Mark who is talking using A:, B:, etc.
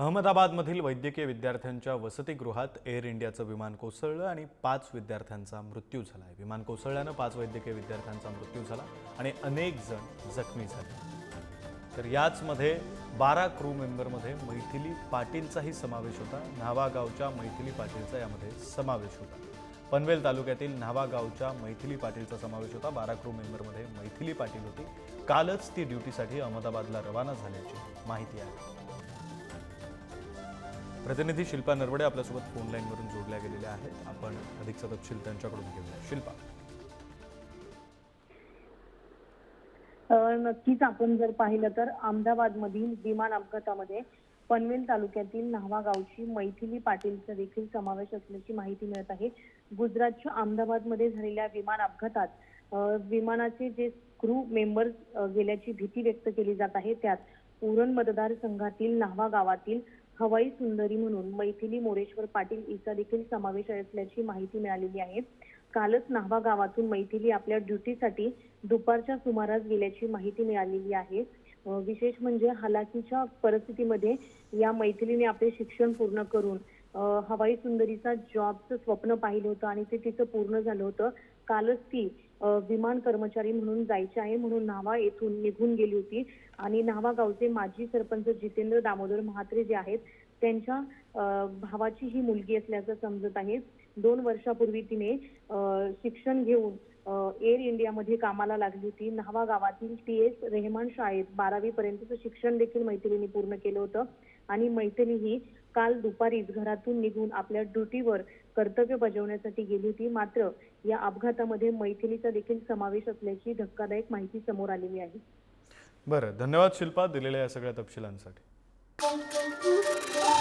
A: अहमदाबादमधील वैद्यकीय विद्यार्थ्यांच्या वसतिगृहात एअर इंडियाचं विमान कोसळलं आणि पाच विद्यार्थ्यांचा मृत्यू झाला. आहे विमान कोसळल्यानं पाच वैद्यकीय विद्यार्थ्यांचा मृत्यू झाला आणि अनेक जण जखमी झाले. तर याचमध्ये बारा क्रू मेंबरमध्ये मैथिली पाटीलचाही समावेश होता. न्हावागावच्या मैथिली पाटीलचा यामध्ये समावेश होता. पनवेल तालुक्यातील न्हावागावच्या मैथिली पाटीलचा समावेश होता. बारा क्रू मेंबरमध्ये मैथिली पाटील होती. कालच ती ड्युटीसाठी अहमदाबादला रवाना झाल्याची माहिती आहे. प्रतिनिधी शिल्पा नरवडे आपल्यासोबत फोन लाईनवरून जोडल्या गेलेल्या आहेत. आपण अधिकचा तपशील त्यांच्याकडून घेऊया. शिल्पा.
B: नक्कीच आपण जर पाहिलं तर अहमदाबादमधील विमान अपघातामध्ये पनवेल तालुक्यातील न्हावा गावची मैथिली पाटीलचा देखील समावेश असल्याची माहिती मिळत आहे. गुजरातच्या अहमदाबादमध्ये झालेल्या विमान अपघातात विमानाचे जे क्रू मेंबर्स गेल्याची भीती व्यक्त केली जात आहे. त्यात उरण मतदारसंघातील न्हावा गावातील हवाई सुंदरी म्हणून मैथिली मोरेश्वर पाटील हिचा देखील समावेश असल्याची माहिती मिळालेली आहे. कालच नाहवा गावातून मैथिली आपल्या ड्युटीसाठी दुपारच्या सुमारास गेल्याची माहिती मिळालेली आहे. विशेष म्हणजे हलाखीच्या परिस्थितीमध्ये या मैथिलीने आपले शिक्षण पूर्ण करून हवाई सुंदरीचा जॉबचं स्वप्न पाहिलं होतं आणि ते तिचं पूर्ण झालं होतं. कालच ती अं, विमान कर्मचारी म्हणून जायची आहे म्हणून न्हावा येथून निघून गेली होती. आणि न्हावा गावचे माजी सरपंच जितेंद्र दामोदर म्हात्रे जे आहेत त्यांच्या भावाची ही मुलगी असल्याचं समजत आहे. दोन वर्षापूर्वी तिने शिक्षण घेऊन एअर इंडियामध्ये कामाला लागली होती. न्हावा गावातील टी एस. रेहमान शाळेत बारावी पर्यंतचं शिक्षण देखील मैत्रिणी पूर्ण केलं होतं. आणि मैथिली ही काल दुपारीच घरातून निघून आपल्या ड्युटीवर कर्तव्य बजावण्यासाठी गेली होती. मात्र या अपघातामध्ये मैथिलीचा देखील समावेश असल्याची धक्कादायक माहिती समोर आलेली आहे.
A: बरं धन्यवाद शिल्पा दिलेल्या या सगळ्या तपशिलांसाठी.